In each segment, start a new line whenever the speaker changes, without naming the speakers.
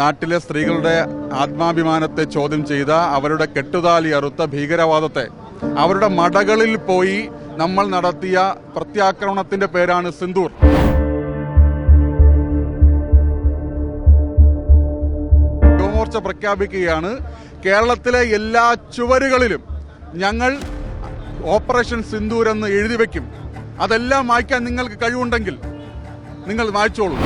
നാട്ടിലെ സ്ത്രീകളുടെ ആത്മാഭിമാനത്തെ ചോദ്യം ചെയ്ത അവരുടെ കെട്ടുതാലി അറുത്ത ഭീകരവാദത്തെ. അവരുടെ മടകളിൽ പോയി നമ്മൾ നടത്തിയ പ്രത്യാക്രമണത്തിന്റെ പേരാണ് സിന്ദൂർ. യുവമോർച്ച പ്രഖ്യാപിക്കുകയാണ്. കേരളത്തിലെ എല്ലാ ചുവരുകളിലും ഞങ്ങൾ ഓപ്പറേഷൻ സിന്ദൂർ എന്ന് എഴുതി വെക്കും. അതെല്ലാം വായിക്കാൻ നിങ്ങൾക്ക് കഴിവുണ്ടെങ്കിൽ നിങ്ങൾ മായ്ച്ചോളൂ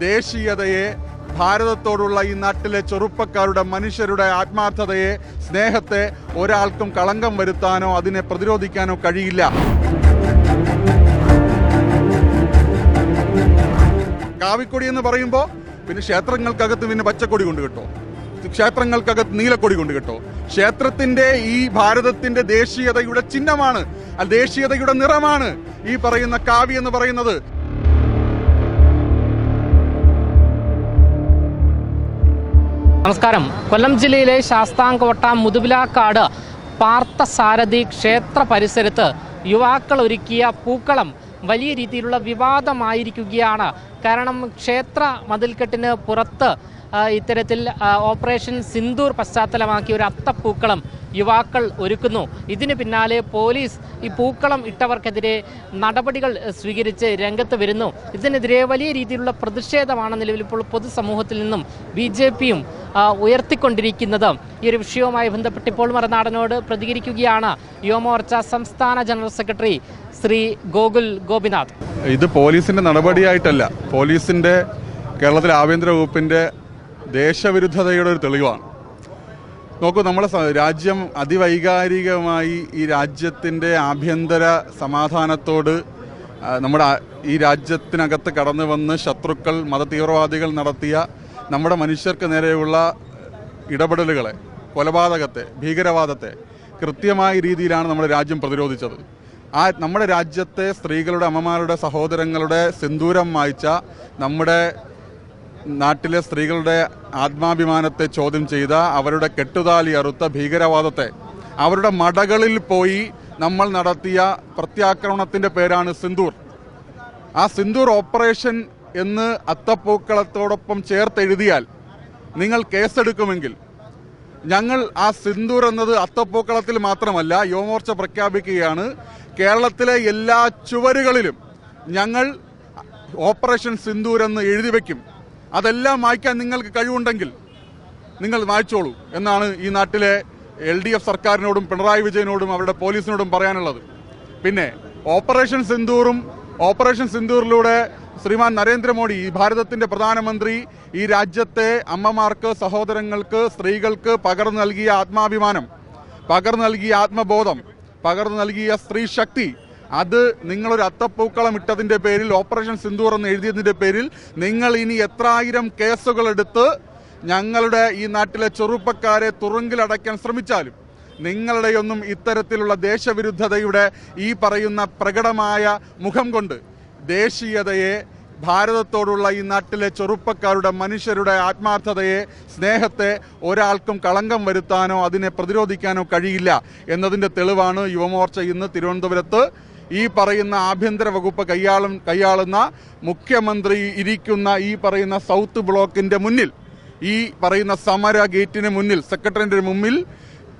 ദേശീയതയെ ഭാരതത്തോടുള്ള ഈ നാട്ടിലെ ചെറുപ്പക്കാരുടെ മനുഷ്യരുടെ ആത്മാർത്ഥതയെ സ്നേഹത്തെ ഒരാൾക്കും കളങ്കം വരുത്താനോ അതിനെ പ്രതിരോധിക്കാനോ കഴിയില്ല. കാവിക്കൊടി എന്ന് പറയുമ്പോൾ പിന്നെ ക്ഷേത്രങ്ങൾക്കകത്ത് പിന്നെ പച്ചക്കൊടി കൊണ്ട് കിട്ടോ. ക്ഷേത്രങ്ങൾക്കകത്ത് നീലക്കൊടി കൊണ്ട് കിട്ടോ. ക്ഷേത്രത്തിന്റെ ഈ ഭാരതത്തിന്റെ ദേശീയതയുടെ ചിഹ്നമാണ്. ദേശീയതയുടെ നിറമാണ് ഈ പറയുന്ന കാവി എന്ന് പറയുന്നത്.
നമസ്കാരം. കൊല്ലം ജില്ലയിലെ ശാസ്താംകോട്ട മുതുവിലാക്കാട് പാർത്ഥസാരഥി ക്ഷേത്ര പരിസരത്ത് യുവാക്കൾ ഒരുക്കിയ പൂക്കളം വലിയ രീതിയിലുള്ള വിവാദമായിരിക്കുകയാണ്. കാരണം ക്ഷേത്ര മതിൽക്കെട്ടിന് പുറത്ത് ഇത്തരത്തിൽ ഓപ്പറേഷൻ സിന്ദൂർ പശ്ചാത്തലമാക്കി ഒരു അത്തപ്പൂക്കളം യുവാക്കൾ ഒരുക്കുന്നു. ഇതിന് പിന്നാലെ പോലീസ് ഈ പൂക്കളം ഇട്ടവർക്കെതിരെ നടപടികൾ സ്വീകരിച്ച് രംഗത്ത് വരുന്നു. ഇതിനെതിരെ വലിയ രീതിയിലുള്ള പ്രതിഷേധമാണ് നിലവിൽ ഇപ്പോൾ പൊതുസമൂഹത്തിൽ നിന്നും ബി ജെ പിയും ഉയർത്തിക്കൊണ്ടിരിക്കുന്നത്. ഈ ഒരു വിഷയവുമായി ബന്ധപ്പെട്ട് ഇപ്പോൾ മറുനാടനോട് പ്രതികരിക്കുകയാണ് യുവമോർച്ച സംസ്ഥാന ജനറൽ സെക്രട്ടറി ശ്രീ ഗോകുൽ ഗോപിനാഥ്.
ഇത് പോലീസിന്റെ നടപടിയായിട്ടല്ല. പോലീസിന്റെ കേരളത്തിലെ ആഭ്യന്തര വകുപ്പിന്റെ ദേശവിരുദ്ധതയുടെ ഒരു തെളിവാണ്. നോക്കൂ നമ്മുടെ രാജ്യം അതിവൈകാരികമായി ഈ രാജ്യത്തിന്റെ ആഭ്യന്തര സമാധാനത്തോട് നമ്മുടെ ഈ രാജ്യത്തിനകത്ത് കടന്നു വന്ന് ശത്രുക്കൾ മതതീവ്രവാദികൾ നടത്തിയ നമ്മുടെ മനുഷ്യർക്ക് നേരെയുള്ള ഇടപെടലുകളെ കൊലപാതകത്തെ ഭീകരവാദത്തെ കൃത്യമായ രീതിയിലാണ് നമ്മുടെ രാജ്യം പ്രതിരോധിച്ചത്. ആ നമ്മുടെ രാജ്യത്തെ സ്ത്രീകളുടെ അമ്മമാരുടെ സഹോദരങ്ങളുടെ സിന്ദൂരം മായ്ച്ച നമ്മുടെ നാട്ടിലെ സ്ത്രീകളുടെ ആത്മാഭിമാനത്തെ ചോദ്യം ചെയ്ത അവരുടെ കെട്ടുതാലി അറുത്ത ഭീകരവാദത്തെ അവരുടെ മടകളിൽ പോയി നമ്മൾ നടത്തിയ പ്രത്യാക്രമണത്തിന്റെ പേരാണ് സിന്ദൂർ. ആ സിന്ദൂർ ഓപ്പറേഷൻ എന്ന് അത്തപ്പൂക്കളത്തോടൊപ്പം ചേർത്തെഴുതിയാൽ നിങ്ങൾ കേസെടുക്കുമെങ്കിൽ ഞങ്ങൾ ആ സിന്ദൂർ എന്നത് അത്തപ്പൂക്കളത്തിൽ മാത്രമല്ല യുവമോർച്ച പ്രഖ്യാപിക്കുകയാണ്. കേരളത്തിലെ എല്ലാ ചുവരുകളിലും ഞങ്ങൾ ഓപ്പറേഷൻ സിന്ദൂർ എന്ന് എഴുതി വെക്കും. അതെല്ലാം വായിക്കാൻ നിങ്ങൾക്ക് കഴിവുണ്ടെങ്കിൽ നിങ്ങൾ വായിച്ചോളൂ എന്നാണ് ഈ നാട്ടിലെ എൽ ഡി എഫ് സർക്കാരിനോടും പിണറായി വിജയനോടും അവരുടെ പോലീസിനോടും പറയാനുള്ളത്. പിന്നെ ഓപ്പറേഷൻ സിന്ദൂറും ഓപ്പറേഷൻ സിന്ദൂറിലൂടെ ശ്രീമാൻ നരേന്ദ്രമോദി ഈ ഭാരതത്തിന്റെ പ്രധാനമന്ത്രി ഈ രാജ്യത്തെ അമ്മമാർക്ക് സഹോദരങ്ങൾക്ക് സ്ത്രീകൾക്ക് പകർന്നു നൽകിയ ആത്മാഭിമാനം പകർന്നു നൽകിയ ആത്മബോധം പകർന്നു നൽകിയ സ്ത്രീ ശക്തി അത് നിങ്ങളൊരു അത്തപ്പൂക്കളം ഇട്ടതിന്റെ പേരിൽ ഓപ്പറേഷൻ സിന്ദൂർ എന്ന് എഴുതിയതിന്റെ പേരിൽ നിങ്ങൾ ഇനി എത്ര ആയിരം കേസുകൾ എടുത്ത് ഞങ്ങളുടെ ഈ നാട്ടിലെ ചെറുപ്പക്കാരെ തുറുങ്കിലടയ്ക്കാൻ ശ്രമിച്ചാലും നിങ്ങളുടെയൊന്നും ഇത്തരത്തിലുള്ള ദേശവിരുദ്ധതയുടെ ഈ പറയുന്ന പ്രകടമായ മുഖം കൊണ്ട് ദേശീയതയെ ഭാരതത്തോടുള്ള ഈ നാട്ടിലെ ചെറുപ്പക്കാരുടെ മനുഷ്യരുടെ ആത്മാർത്ഥതയെ സ്നേഹത്തെ ഒരാൾക്കും കളങ്കം വരുത്താനോ അതിനെ പ്രതിരോധിക്കാനോ കഴിയില്ല എന്നതിന്റെ തെളിവാണ് യുവമോർച്ച ഇന്ന് തിരുവനന്തപുരത്ത് ഈ പറയുന്ന ആഭ്യന്തര വകുപ്പ് കൈയാളും കൈയാളുന്ന മുഖ്യമന്ത്രി ഇരിക്കുന്ന ഈ പറയുന്ന സൗത്ത് ബ്ലോക്കിന്റെ മുന്നിൽ ഈ പറയുന്ന സമര ഗേറ്റിന് മുന്നിൽ സെക്രട്ടറിന്റെ മുമ്പിൽ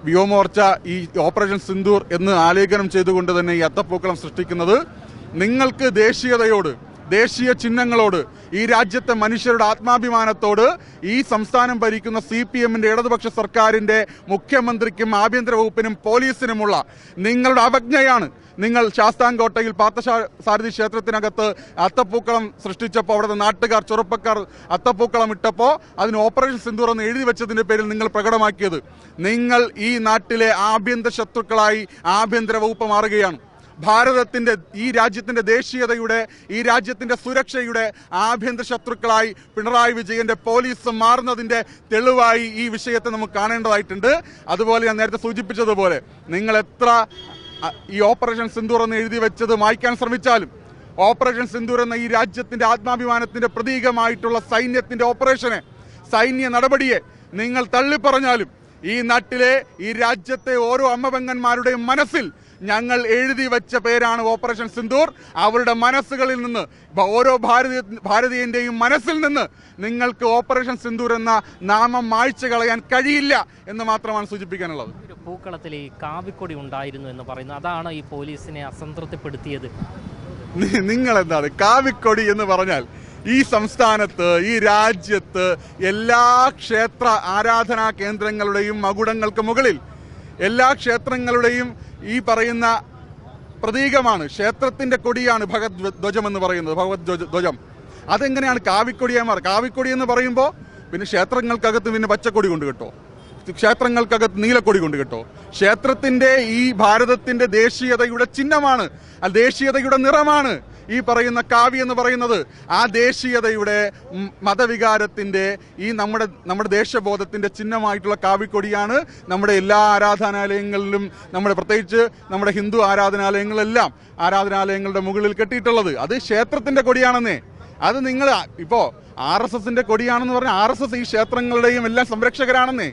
വ്യോമോർച്ച ഈ ഓപ്പറേഷൻ സിന്ദൂർ എന്ന് ആലേഖനം ചെയ്തുകൊണ്ട് തന്നെ ഈ അത്തപ്പൂക്കളം സൃഷ്ടിക്കുന്നത്. നിങ്ങൾക്ക് ദേശീയതയോട് ദേശീയ ചിഹ്നങ്ങളോട് ഈ രാജ്യത്തെ മനുഷ്യരുടെ ആത്മാഭിമാനത്തോട് ഈ സംസ്ഥാനം ഭരിക്കുന്ന സി പി എമ്മിന്റെ ഇടതുപക്ഷ സർക്കാരിന്റെ മുഖ്യമന്ത്രിക്കും ആഭ്യന്തര വകുപ്പിനും പോലീസിനുമുള്ള നിങ്ങളുടെ അവജ്ഞയാണ്. നിങ്ങൾ ശാസ്താംകോട്ടയിൽ പാർത്ഥസാരഥി ക്ഷേത്രത്തിനകത്ത് അത്തപ്പൂക്കളം സൃഷ്ടിച്ചപ്പോൾ അവിടുത്തെ നാട്ടുകാർ ചെറുപ്പക്കാർ അത്തപ്പൂക്കളം ഇട്ടപ്പോൾ അതിന് ഓപ്പറേഷൻ സിന്ദൂർ എന്ന് എഴുതി വെച്ചതിന്റെ പേരിൽ നിങ്ങൾ പ്രകടമാക്കിയത്. നിങ്ങൾ ഈ നാട്ടിലെ ആഭ്യന്തര ശത്രുക്കളായി ആഭ്യന്തര വകുപ്പ് മാറുകയാണ്. ഭാരതത്തിന്റെ ഈ രാജ്യത്തിന്റെ ദേശീയതയുടെ ഈ രാജ്യത്തിന്റെ സുരക്ഷയുടെ ആഭ്യന്തര ശത്രുക്കളായി പിണറായി വിജയന്റെ പോലീസ് മാറുന്നതിന്റെ തെളിവായി ഈ വിഷയത്തെ നമുക്ക് കാണേണ്ടതായിട്ടുണ്ട്. അതുപോലെ ഞാൻ നേരത്തെ സൂചിപ്പിച്ചതുപോലെ നിങ്ങൾ എത്ര ഈ ഓപ്പറേഷൻ സിന്ദൂർ എന്ന് എഴുതി വെച്ചത് മായ്ക്കാൻ ശ്രമിച്ചാലും ഓപ്പറേഷൻ സിന്ദൂർ എന്ന ഈ രാജ്യത്തിന്റെ ആത്മാഭിമാനത്തിന്റെ പ്രതീകമായിട്ടുള്ള സൈന്യത്തിന്റെ ഓപ്പറേഷനെ സൈന്യ നടപടിയെ നിങ്ങൾ തള്ളിപ്പറഞ്ഞാലും ഈ നാട്ടിലെ ഈ രാജ്യത്തെ ഓരോ അമ്മപെങ്ങന്മാരുടെയും മനസ്സിൽ ഞങ്ങൾ എഴുതി വെച്ച പേരാണ് ഓപ്പറേഷൻ സിന്ദൂർ. അവരുടെ മനസ്സുകളിൽ നിന്ന് ഓരോ ഭാരതീയ ഭാരതീയന്റെയും മനസ്സിൽ നിന്ന് നിങ്ങൾക്ക് ഓപ്പറേഷൻ സിന്ദൂർ എന്ന നാമം മായ്ച്ചു കളയാൻ കഴിയില്ല എന്ന് മാത്രമാണ് സൂചിപ്പിക്കാനുള്ളത്.
പൂക്കളത്തിൽ ഈ കാവിക്കൊടി ഉണ്ടായിരുന്നു എന്ന് പറയുന്നു. അതാണ് ഈ പോലീസിനെ അസംതൃപ്തിപ്പെടുത്തിയത്.
നി- നിങ്ങൾ എന്താണ് കാവിക്കൊടി എന്ന് പറഞ്ഞാൽ ഈ സംസ്ഥാനത്ത് ഈ രാജ്യത്ത് എല്ലാ ക്ഷേത്ര ആരാധനാ കേന്ദ്രങ്ങളുടെയും മകുടങ്ങൾക്ക് മുകളിൽ എല്ലാ ക്ഷേത്രങ്ങളുടെയും ഈ പറയുന്ന പ്രതീകമാണ്. ക്ഷേത്രത്തിന്റെ കൊടിയാണ് ഭഗത് ധ്വജം എന്ന് പറയുന്നത് ഭഗവത് ധ്വജ- അതെങ്ങനെയാണ് കാവിക്കൊടിയായി മാറുക കാവിക്കൊടി എന്ന് പറയുമ്പോൾ പിന്നെ ക്ഷേത്രങ്ങൾക്കകത്ത് പിന്നെ പച്ചക്കൊടി കൊണ്ട് കിട്ടോ. ക്ഷേത്രങ്ങൾക്കകത്ത് നീലക്കൊടി കൊണ്ട് കിട്ടോ. ക്ഷേത്രത്തിന്റെ ഈ ഭാരതത്തിന്റെ ദേശീയതയുടെ ചിഹ്നമാണ്. ആ ദേശീയതയുടെ നിറമാണ് ഈ പറയുന്ന കാവ്യ എന്ന് പറയുന്നത്. ആ ദേശീയതയുടെ മതവികാരത്തിന്റെ ഈ നമ്മുടെ നമ്മുടെ ദേശബോധത്തിന്റെ ചിഹ്നമായിട്ടുള്ള കാവിക്കൊടിയാണ് നമ്മുടെ എല്ലാ ആരാധനാലയങ്ങളിലും നമ്മുടെ പ്രത്യേകിച്ച് നമ്മുടെ ഹിന്ദു ആരാധനാലയങ്ങളെല്ലാം ആരാധനാലയങ്ങളുടെ മുകളിൽ കെട്ടിയിട്ടുള്ളത്. അത് ക്ഷേത്രത്തിന്റെ കൊടിയാണെന്നേ. അത് നിങ്ങൾ ഇപ്പോ ആർ എസ് എസിന്റെ കൊടിയാണെന്ന് പറഞ്ഞാൽ ആർ എസ് എസ് ഈ ക്ഷേത്രങ്ങളുടെയും എല്ലാം സംരക്ഷകരാണെന്നേ.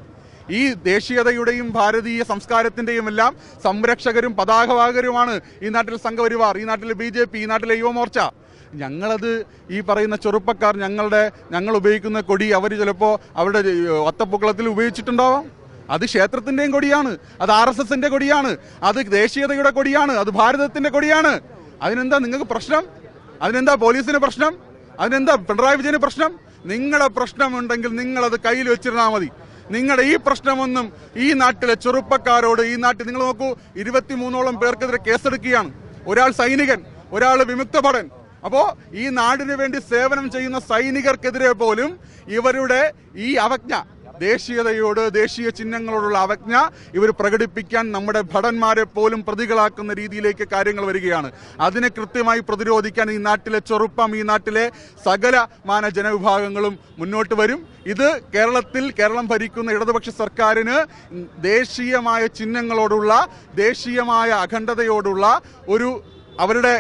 ഈ ദേശീയതയുടെയും ഭാരതീയ സംസ്കാരത്തിന്റെയും എല്ലാം സംരക്ഷകരും പതാകവാഹകരുമാണ് ഈ നാട്ടിൽ സംഘപരിവാർ ഈ നാട്ടിൽ ബി ജെ പി ഈ നാട്ടിലെ യുവമോർച്ച. ഞങ്ങളത് ഈ പറയുന്ന ചെറുപ്പക്കാർ ഞങ്ങളുടെ ഞങ്ങൾ ഉപയോഗിക്കുന്ന കൊടി അവർ ചിലപ്പോൾ അവരുടെ ഒത്തപ്പൂക്കളത്തിൽ ഉപയോഗിച്ചിട്ടുണ്ടാവാം. അത് ക്ഷേത്രത്തിന്റെയും കൊടിയാണ് അത് ആർ എസ് എസിന്റെ കൊടിയാണ് അത് ദേശീയതയുടെ കൊടിയാണ് അത് ഭാരതത്തിന്റെ കൊടിയാണ്. അതിനെന്താ നിങ്ങൾക്ക് പ്രശ്നം? അതിനെന്താ പോലീസിന് പ്രശ്നം? അതിനെന്താ പിണറായി വിജയന് പ്രശ്നം? നിങ്ങളുടെ പ്രശ്നമുണ്ടെങ്കിൽ നിങ്ങളത് കയ്യിൽ വെച്ചിരുന്നാൽ മതി. നിങ്ങളുടെ ഈ പ്രശ്നമൊന്നും ഈ നാട്ടിലെ ചെറുപ്പക്കാരോട് ഈ നാട്ടിൽ നിങ്ങൾ നോക്കൂ ഇരുപത്തിമൂന്നോളം പേർക്കെതിരെ കേസെടുക്കുകയാണ്. ഒരാൾ സൈനികൻ ഒരാൾ വിമുക്ത ഭടൻ അപ്പോ ഈ നാടിനു വേണ്ടി സേവനം ചെയ്യുന്ന സൈനികർക്കെതിരെ പോലും ഇവരുടെ ഈ അവജ്ഞ ദേശീയതയോട് ദേശീയ ചിഹ്നങ്ങളോടുള്ള അവജ്ഞ ഇവർ പ്രകടിപ്പിക്കാൻ നമ്മുടെ ഭടന്മാരെ പോലും പ്രതികളാക്കുന്ന രീതിയിലേക്ക് കാര്യങ്ങൾ വരികയാണ്. അതിനെ കൃത്യമായി പ്രതിരോധിക്കാൻ ഈ നാട്ടിലെ ചെറുപ്പം ഈ നാട്ടിലെ സകലമാന ജനവിഭാഗങ്ങളും മുന്നോട്ട് വരും. ഇത് കേരളത്തിൽ കേരളം ഭരിക്കുന്ന ഇടതുപക്ഷ സർക്കാരിന് ദേശീയമായ ചിഹ്നങ്ങളോടുള്ള ദേശീയമായ അഖണ്ഡതയോടുള്ള ഒരു അവരുടെ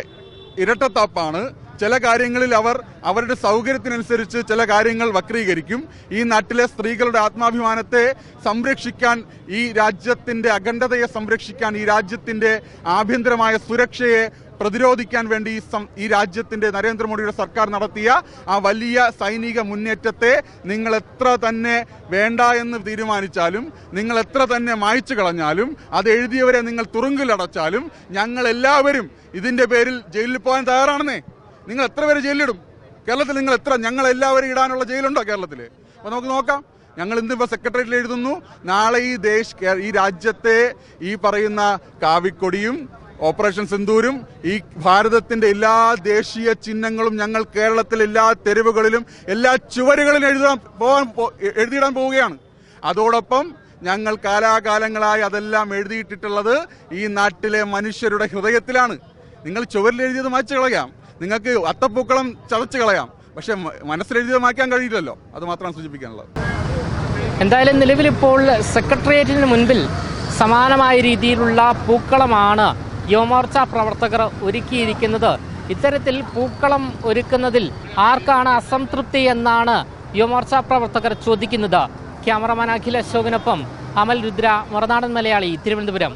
ഇരട്ടത്താപ്പാണ്. ചില കാര്യങ്ങളിൽ അവർ അവരുടെ സൗകര്യത്തിനനുസരിച്ച് ചില കാര്യങ്ങൾ വക്രീകരിക്കും. ഈ നാട്ടിലെ സ്ത്രീകളുടെ ആത്മാഭിമാനത്തെ സംരക്ഷിക്കാൻ ഈ രാജ്യത്തിന്റെ അഖണ്ഡതയെ സംരക്ഷിക്കാൻ ഈ രാജ്യത്തിന്റെ ആഭ്യന്തരമായ സുരക്ഷയെ പ്രതിരോധിക്കാൻ വേണ്ടി ഈ രാജ്യത്തിന്റെ നരേന്ദ്രമോദിയുടെ സർക്കാർ നടത്തിയ ആ വലിയ സൈനിക മുന്നേറ്റത്തെ നിങ്ങൾ എത്ര തന്നെ വേണ്ട എന്ന് തീരുമാനിച്ചാലും നിങ്ങൾ എത്ര തന്നെ മായ്ച്ചു കളഞ്ഞാലും അത് എഴുതിയവരെ നിങ്ങൾ തുറുങ്കിലടച്ചാലും ഞങ്ങൾ എല്ലാവരും ഇതിന്റെ പേരിൽ ജയിലിൽ പോകാൻ തയ്യാറാണെന്നേ. നിങ്ങൾ എത്ര പേര് ജയിലിലിടും? കേരളത്തിൽ നിങ്ങൾ എത്ര? ഞങ്ങൾ എല്ലാവരും ഇടാനുള്ള ജയിലുണ്ടോ കേരളത്തിൽ? അപ്പോൾ നമുക്ക് നോക്കാം. ഞങ്ങൾ ഇന്നിപ്പോൾ സെക്രട്ടേറിയറ്റിൽ എഴുതുന്നു. നാളെ ഈ ദേശ് ഈ രാജ്യത്തെ ഈ പറയുന്ന കാവിക്കൊടിയും ഓപ്പറേഷൻ സിന്ദൂരും ഈ ഭാരതത്തിന്റെ എല്ലാ ദേശീയ ചിഹ്നങ്ങളും ഞങ്ങൾ കേരളത്തിലെ എല്ലാ തെരുവുകളിലും എല്ലാ ചുവരുകളിലും എഴുതാൻ പോകാൻ എഴുതിയിടാൻ പോവുകയാണ്. അതോടൊപ്പം ഞങ്ങൾ കാലാകാലങ്ങളായി അതെല്ലാം എഴുതിയിട്ടിട്ടുള്ളത് ഈ നാട്ടിലെ മനുഷ്യരുടെ ഹൃദയത്തിലാണ്. നിങ്ങൾ ചുവരിൽ എഴുതിയത് മായ്ച്ചു കളയാം. നിങ്ങൾക്ക് അത്തപ്പൂക്കളം ചതച്ച് കളയാം. പക്ഷെ മനസ്സിലെഴുതിതമാക്കാൻ കഴിയില്ലല്ലോ. അത് മാത്രമാണ് സൂചിപ്പിക്കാനുള്ളത്.
എന്തായാലും നിലവിലിപ്പോൾ സെക്രട്ടേറിയറ്റിന് മുൻപിൽ സമാനമായ രീതിയിലുള്ള പൂക്കളമാണ് യുവമോർച്ച പ്രവർത്തകർ ഒരുക്കിയിരിക്കുന്നത്. ഇത്തരത്തിൽ പൂക്കളം ഒരുക്കുന്നതിൽ ആർക്കാണ് അസംതൃപ്തി എന്നാണ് യുവമോർച്ച പ്രവർത്തകർ ചോദിക്കുന്നത്. ക്യാമറമാൻ അഖിൽ അശോകിനൊപ്പം അമൽ രുദ്ര മറുനാടൻ മലയാളി തിരുവനന്തപുരം.